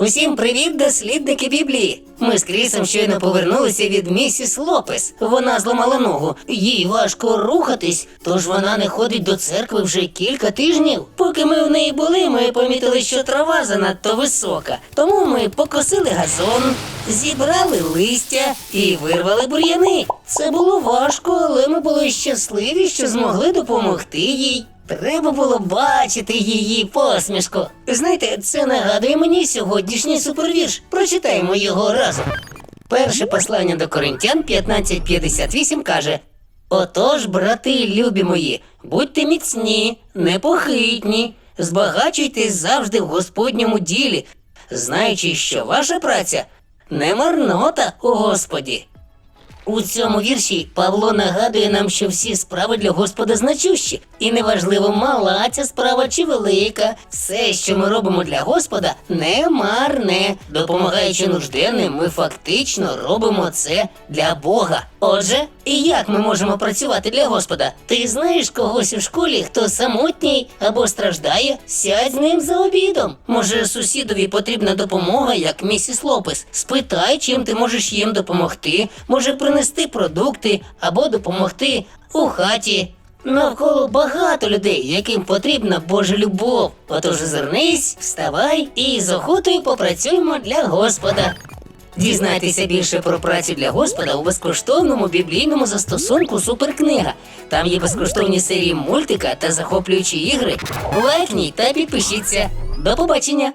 Усім привіт, дослідники Біблії. Ми з Крісом щойно повернулися від місіс Лопес. Вона зламала ногу. Їй важко рухатись, тож вона не ходить до церкви вже кілька тижнів. Поки ми в неї були, ми помітили, що трава занадто висока. Тому ми покосили газон, зібрали листя і вирвали бур'яни. Це було важко, але ми були щасливі, що змогли допомогти їй. Треба було бачити її посмішку. Знаєте, це нагадує мені сьогоднішній супервірш. Прочитаємо його разом. Перше послання до Коринтян 15.58 каже: Отож, брати любі мої, будьте міцні, непохитні, збагачуйтесь завжди в Господньому ділі, знаючи, що ваша праця не марнота у Господі. У цьому вірші Павло нагадує нам, що всі справи для Господа значущі, і неважливо, мала ця справа чи велика, все, що ми робимо для Господа, не марне. Допомагаючи нужденним, ми фактично робимо це для Бога. Отже, і як ми можемо працювати для Господа? Ти знаєш когось у школі, хто самотній або страждає? Сядь з ним за обідом. Може, сусідові потрібна допомога, як місіс Лопес. Спитай, чим ти можеш їм допомогти. Може принести продукти або допомогти у хаті. Навколо багато людей, яким потрібна Божа любов. Отож озирнись, вставай і з охотою попрацюємо для Господа. Дізнайтеся більше про працю для Господа у безкоштовному біблійному застосунку Суперкнига. Там є безкоштовні серії мультика та захоплюючі ігри. Лайкніть та підпишіться. До побачення!